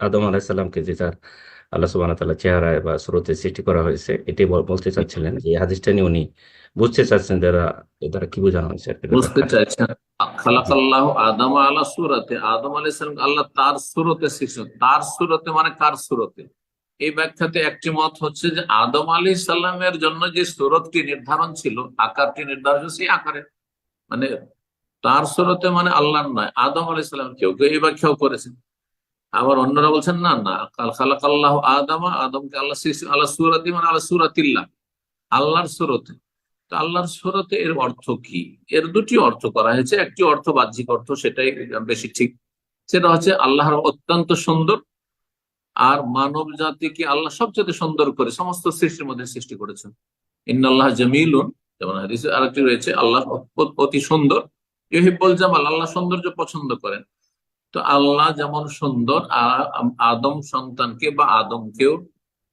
আদম আলাহিসাল্লামকে যে তার আল্লাহ ওয়া তাআলা চেহারায় বা স্রোতে সৃষ্টি করা হয়েছে বল- বলতে চাচ্ছিলেন যে হাদিসটা নিয়ে উনি বুঝতে চাচ্ছেন এ দ্বারা কি বোঝানো হয়েছে বুঝতে চাইছেন। আদম আলা আদম আল্লাহ তার সুরতে সৃষ্টি তার সুরতে মানে কার সুরতে? এই ব্যাখ্যাতে একটি মত হচ্ছে যে আদম আলী সাল্লামের জন্য যে সুরতটি নির্ধারণ ছিল, আকারটি নির্ধারণ সেই আকারে। মানে তার সুরতে মানে আল্লাহ নয়, আদম আলী সাল্লাম কেউ কেউ এই ব্যাখ্যাও করেছেন। আবার অন্যরা বলছেন, না না খালাক আল্লাহ আদমা, আদমকে আল্লাহ আল্লাহ সুরাতি মানে আল্লাহ সুরাতিল্লাহ, আল্লাহর সুরতে। তো আল্লাহর সুরতে এর অর্থ কি? এর দুটি অর্থ করা হয়েছে। একটি অর্থ বাহ্যিক অর্থ, সেটাই বেশি ঠিক। সেটা হচ্ছে আল্লাহর অত্যন্ত সুন্দর আর মানব জাতিকে আল্লাহ সবচেয়ে সুন্দর করে সমস্ত সৃষ্টির মধ্যে সৃষ্টি করেছেন। ইন্নাল্লাহ জামিলুন, যেমন হাদিসে আরেকটি রয়েছে, আল্লাহ অতি সুন্দর। ইহিব্বুল জামাল, আল্লাহ সৌন্দর্য পছন্দ করেন। তো আল্লাহ যেমন সুন্দর আদম সন্তানকে বা আদমকেও,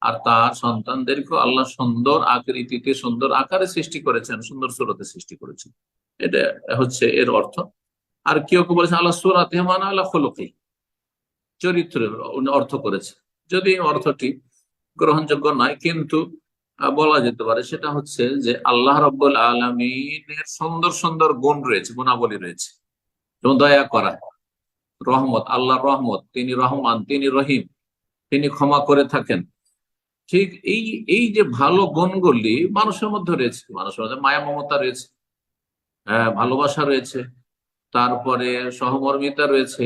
আর তার সন্তানদেরকেও আল্লাহ সুন্দর আকৃতিতে, সুন্দর আকারে সৃষ্টি করেছেন, সুন্দর সুরতে সৃষ্টি করেছেন। এটা হচ্ছে এর অর্থ। আর কেউ কেউ বলেছে আল্লাহ সুরাত হেমান, আল্লাহ খোলকি। চরিত্রের অর্থ করেছে যদি অর্থটি গ্রহণযোগ্য নয়, কিন্তু বলা যেতে পারে, সেটা হচ্ছে যে আল্লাহ রব্বুল আলমিনের সুন্দর সুন্দর গুণ রয়েছে, গুণাবলী রয়েছে। এবং দয়া করা। রহমত আল্লাহ রহমত, তিনি রহমান, তিনি রহিম, তিনি ক্ষমা করে থাকেন। ঠিক এই এই যে ভালো গুণগুলি মানুষের মধ্যে রয়েছে। মানুষের মধ্যে মায়া, মমতা রয়েছে ভালোবাসা রয়েছে, তারপরে সহমর্মিতা রয়েছে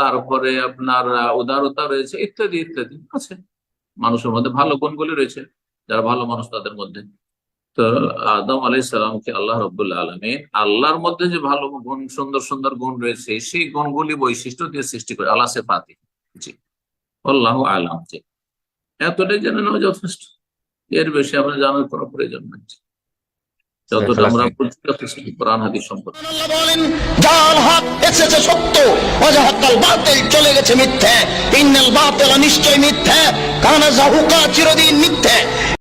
তারপরে আপনার উদারতা রয়েছে, ইত্যাদি ইত্যাদি, আছে। মানুষের মধ্যে ভালো গুণগুলি রয়েছে, যারা ভালো মানুষ তাদের মধ্যে। তো আদম আলাই সালামকে আল্লাহ রবুল্লা আলমী আল্লাহর মধ্যে যে ভালো গুণ সুন্দর সুন্দর গুণ রয়েছে সেই গুণগুলি বৈশিষ্ট্য দিয়ে সৃষ্ি করে আল্লাহ সে পাতি জি। আল্লাহ আলাম। জি। এতটাই জেনে নেওয়া যথেষ্ট। এর বেশি আমরা জানার কোনো প্রয়োজন নেই। যতটা আমরা বুঝি যথেষ্ট। কোরআন হাদিস সম্পর্কে। আল্লাহ বলেন জাল হক এসেছে সত্য ওয়াজাহাকাল বাতিল চলে গেছে মিথ্যে। ইন্নাল বাতিল নিশ্চয় মিথ্যে। কানা জাহুকা চিরদিন মিথ্যে।